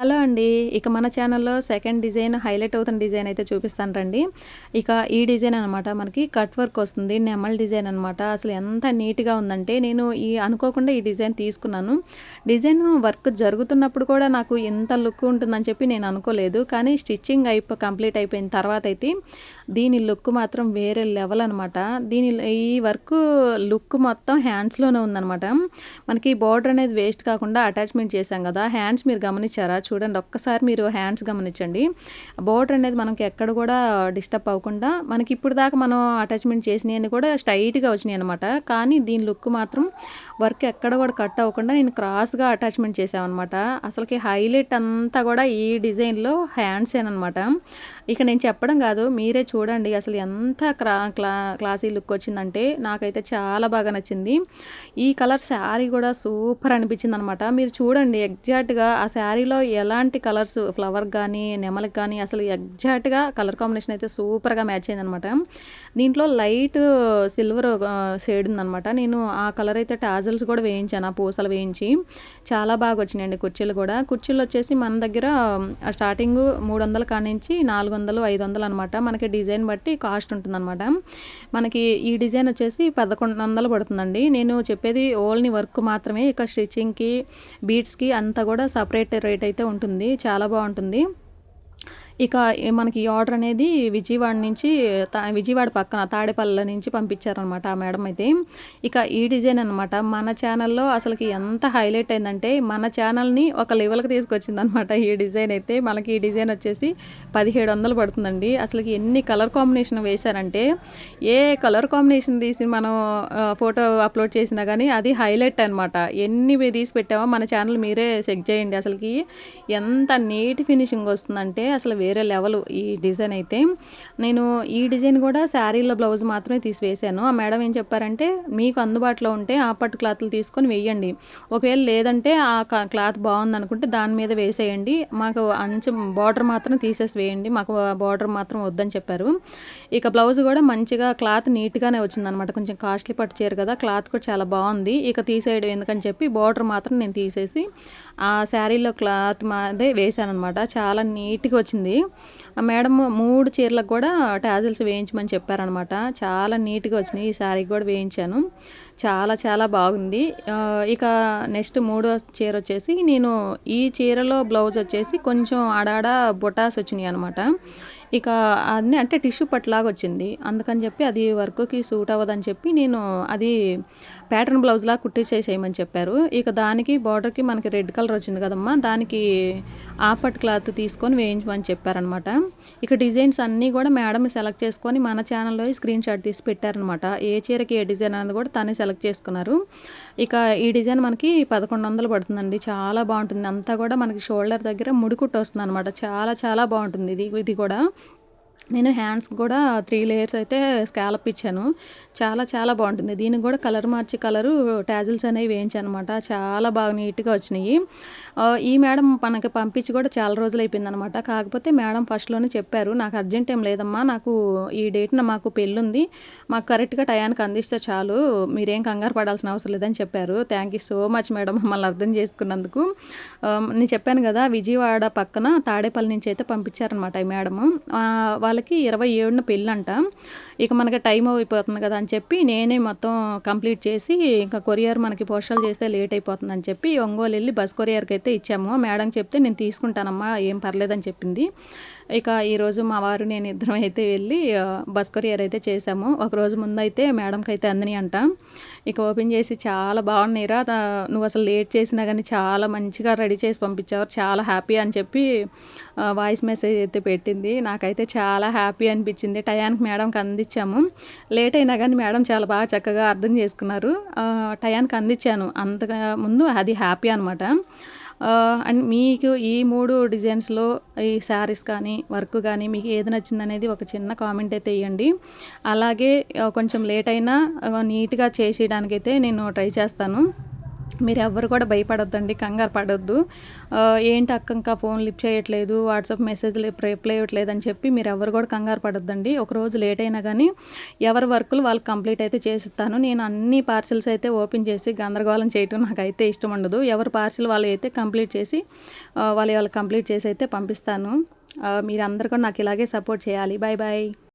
Hello అండి. ఇక మన ఛానల్లో సెకండ్ డిజైన్ హైలైట్ అవుతున్న డిజైన్ అయితే చూపిస్తాను రండి. ఇక ఈ డిజైన్ అనమాట మనకి కట్ వర్క్ వస్తుంది నెమల్ డిజైన్ అనమాట అసలు ఎంత నీట్గా ఉందంటే నేను ఈ అనుకోకుండా ఈ డిజైన్ తీసుకున్నాను. డిజైన్ వర్క్ జరుగుతున్నప్పుడు కూడా నాకు ఇంత లుక్ ఉంటుందని చెప్పి నేను అనుకోలేదు. కానీ స్టిచ్చింగ్ అయిపో కంప్లీట్ అయిపోయిన తర్వాత అయితే దీని లుక్ మాత్రం వేరే లెవెల్ అనమాట దీని ఈ వర్క్ లుక్ మొత్తం హ్యాండ్స్లోనే ఉందనమాట మనకి బార్డర్ అనేది వేస్ట్ కాకుండా అటాచ్మెంట్ చేశాం కదా. హ్యాండ్స్ మీరు గమనించారా? చూడండి ఒక్కసారి మీరు హ్యాండ్స్ గమనించండి. బోర్డర్ అనేది మనకి ఎక్కడ కూడా డిస్టర్బ్ అవ్వకుండా మనకి ఇప్పుడు దాకా మనం అటాచ్మెంట్ చేసినవి కూడా స్ట్రైట్గా వచ్చినాయి అనమాట కానీ దీని లుక్ మాత్రం వర్క్ ఎక్కడ కూడా కట్ అవ్వకుండా నేను క్రాస్గా అటాచ్మెంట్ చేసామన్నమాట అసలుకి హైలైట్ అంతా కూడా ఈ డిజైన్లో హ్యాండ్స్ అనమాట ఇక నేను చెప్పడం కాదు మీరే చూడండి అసలు ఎంత క్రా క్లా క్లాసీ లుక్ వచ్చిందంటే నాకైతే చాలా బాగా నచ్చింది. ఈ కలర్ శారీ కూడా సూపర్ అనిపించింది అనమాట మీరు చూడండి ఎగ్జాక్ట్గా ఆ శారీలో ఎలాంటి కలర్స్ ఫ్లవర్ కానీ నెమలకు కానీ అసలు ఎగ్జాక్ట్గా కలర్ కాంబినేషన్ అయితే సూపర్గా మ్యాచ్ అయింది అనమాట దీంట్లో లైట్ సిల్వర్ షేడ్ ఉందనమాట నేను ఆ కలర్ అయితే టాజల్స్ కూడా వేయించాను ఆ పూసలు వేయించి. చాలా బాగా వచ్చినాయండి కుర్చీలు కూడా. కుర్చీలు వచ్చేసి మన దగ్గర స్టార్టింగ్ మూడు వందల కానించి నాలుగు వందలు ఐదు వందలు అనమాట మనకి డిజైన్ బట్టి కాస్ట్ ఉంటుందన్నమాట. మనకి ఈ డిజైన్ వచ్చేసి పదకొండు వందలు పడుతుందండి. నేను చెప్పేది ఓన్లీ వర్క్ మాత్రమే ఇక స్టిచ్చింగ్కి బీట్స్కి అంతా కూడా సపరేట్ రేట్ అయితే ఉంటుంది చాలా బాగుంటుంది. ఇక మనకి ఈ ఆర్డర్ అనేది విజయవాడ నుంచి విజయవాడ పక్కన తాడేపల్లి నుంచి పంపించారనమాట ఆ మేడం అయితే. ఇక ఈ డిజైన్ అనమాట మన ఛానల్లో అసలుకి ఎంత హైలైట్ అయిందంటే మన ఛానల్ని ఒక లెవెల్కి తీసుకొచ్చింది అనమాట ఈ డిజైన్ అయితే. మనకి ఈ డిజైన్ వచ్చేసి పదిహేడు వందలు పడుతుందండి. అసలుకి ఎన్ని కలర్ కాంబినేషన్ వేశారంటే ఏ కలర్ కాంబినేషన్ తీసి మనం ఫోటో అప్లోడ్ చేసినా కానీ అది హైలైట్ అనమాట ఎన్ని తీసి పెట్టామో మన ఛానల్ మీరే చెక్ చేయండి. అసలుకి ఎంత నీట్ ఫినిషింగ్ వస్తుందంటే అసలు వేరే లెవెల్ ఈ డిజైన్ అయితే. నేను ఈ డిజైన్ కూడా శారీలో బ్లౌజ్ మాత్రమే తీసివేశాను. ఆ మేడం ఏం చెప్పారంటే మీకు అందుబాటులో ఉంటే ఆ పట్టు క్లాత్లు తీసుకొని వేయండి. ఒకవేళ లేదంటే ఆ క్లాత్ బాగుంది అనుకుంటే దాని మీద వేసేయండి. మాకు అంచు బార్డర్ మాత్రం తీసేసి వేయండి. మాకు బార్డర్ మాత్రం వద్దని చెప్పారు. ఇక బ్లౌజ్ కూడా మంచిగా క్లాత్ నీట్గానే వచ్చిందనమాట. కొంచెం కాస్ట్లీ పట్టు చీర కదా క్లాత్ కూడా చాలా బాగుంది. ఇక తీసేయడం ఎందుకని చెప్పి బార్డర్ మాత్రం నేను తీసేసి ఆ శారీలో క్లాత్ మాదే వేసానమాట చాలా నీట్గా వచ్చింది. మేడం మూడు చీరలకు కూడా టాజిల్స్ వేయించమని చెప్పారనమాట. చాలా నీట్గా వచ్చినాయి. ఈ శారీకి కూడా వేయించాను. చాలా చాలా బాగుంది. ఇక నెక్స్ట్ మూడో చీర వచ్చేసి నేను ఈ చీరలో బ్లౌజ్ వచ్చేసి కొంచెం ఆడాడ బొటాస్ వచ్చినాయి అనమాట. ఇక అన్నీ అంటే టిష్యూ పట్లాగా వచ్చింది అందుకని చెప్పి అది వర్క్కి సూట్ అవ్వదని చెప్పి నేను అది ప్యాటర్న్ బ్లౌజ్లా కుట్టించేసేయమని చెప్పారు. ఇక దానికి బార్డర్కి మనకి రెడ్ కలర్ వచ్చింది కదమ్మా దానికి ఆపట్ క్లాత్ తీసుకొని వేయించమని చెప్పారనమాట. ఇక డిజైన్స్ అన్నీ కూడా మేడం సెలెక్ట్ చేసుకొని మన ఛానల్లో స్క్రీన్ షాట్ తీసి పెట్టారనమాట. ఏ చీరకి ఏ డిజైన్ అనేది కూడా తనే సెలెక్ట్ చేసుకున్నారు. ఇక ఈ డిజైన్ మనకి పదకొండు వందలు పడుతుందండి. చాలా బాగుంటుంది. అంతా కూడా మనకి షోల్డర్ దగ్గర ముడికుట్టు వస్తుంది అనమాట చాలా చాలా బాగుంటుంది ఇది ఇది కూడా. నేను హ్యాండ్స్ కూడా త్రీ లేయర్స్ అయితే స్కాలప్ ఇచ్చాను. చాలా చాలా బాగుంటుంది. దీనికి కూడా కలర్ మార్చి కలరు ట్యాజిల్స్ అనేవి వేయించాను అనమాట చాలా బాగా నీట్గా వచ్చినాయి. ఈ మేడం మనకి పంపించి కూడా చాలా రోజులు అయిపోయింది అనమాట కాకపోతే మేడం ఫస్ట్లోనే చెప్పారు నాకు అర్జెంట్ ఏం లేదమ్మా. నాకు ఈ డేట్న మాకు పెళ్ళి ఉంది మాకు కరెక్ట్గా టయానికి అందిస్తే చాలు. మీరేం కంగారు పడాల్సిన అవసరం లేదని చెప్పారు. Thank you so much madam మమ్మల్ని అర్థం చేసుకున్నందుకు. నేను చెప్పాను కదా విజయవాడ పక్కన తాడేపల్లి నుంచి అయితే పంపించారనమాట ఈ మేడము. వాళ్ళకి ఇరవై ఏడున పెళ్ళంట. ఇక మనకి టైం అయిపోతుంది కదా అని చెప్పి నేనే మొత్తం కంప్లీట్ చేసి ఇంకా కొరియర్ మనకి పోస్టల్ చేస్తే లేట్ అయిపోతుందని చెప్పి ఒంగోలు వెళ్ళి బస్ కొరియర్కి అయితే ఇచ్చాము. మేడం చెప్తే నేను తీసుకుంటానమ్మా ఏం పర్లేదని చెప్పింది. ఇక ఈరోజు మా వారు నేను ఇద్దరం అయితే వెళ్ళి బస్ కొరియర్ అయితే చేసాము ఒకరోజు ముందు అయితే మేడంకి అయితే అందని అంట. ఇక ఓపెన్ చేసి చాలా బాగున్నాయిరా నువ్వు అసలు లేట్ చేసినా కానీ చాలా మంచిగా రెడీ చేసి పంపించావు. చాలా హ్యాపీ అని చెప్పి వాయిస్ మెసేజ్ అయితే పెట్టింది. నాకైతే చాలా చాలా హ్యాపీ అనిపించింది. టయానికి మేడంకి అందించాము. లేట్ అయినా కానీ మేడం చాలా బాగా చక్కగా అర్థం చేసుకున్నారు. టయానికి అందించాను. అంతగా ముందు అది హ్యాపీ అనమాట అండ్ మీకు ఈ మూడు డిజైన్స్లో ఈ శారీస్ కానీ వర్క్ కానీ మీకు ఏది నచ్చిందనేది ఒక చిన్న కామెంట్ అయితే ఇవ్వండి అలాగే కొంచెం లేట్ అయినా నీట్గా చేసేయడానికైతే నేను ట్రై చేస్తాను. మీరు ఎవ్వరు కూడా భయపడొద్దండి కంగారు పడొద్దు. ఏంటి అక్క ఇంకా ఫోన్ లిఫ్ట్ చేయట్లేదు వాట్సాప్ మెసేజ్లు రిప్లై ఇవ్వట్లేదు అని చెప్పి మీరు ఎవరు కూడా కంగారు పడొద్దండి. ఒక రోజు లేట్ అయినా కానీ ఎవరి వర్కులు వాళ్ళకి కంప్లీట్ అయితే చేసిస్తాను. నేను అన్ని పార్సిల్స్ అయితే ఓపెన్ చేసి గందరగోళం చేయటం నాకైతే ఇష్టం ఉండదు. ఎవరి పార్సిల్ వాళ్ళు అయితే కంప్లీట్ చేసి వాళ్ళు వాళ్ళు కంప్లీట్ చేసి అయితే పంపిస్తాను. మీరు మీరందరూ కూడా నాకు ఇలాగే సపోర్ట్ చేయాలి. Bye bye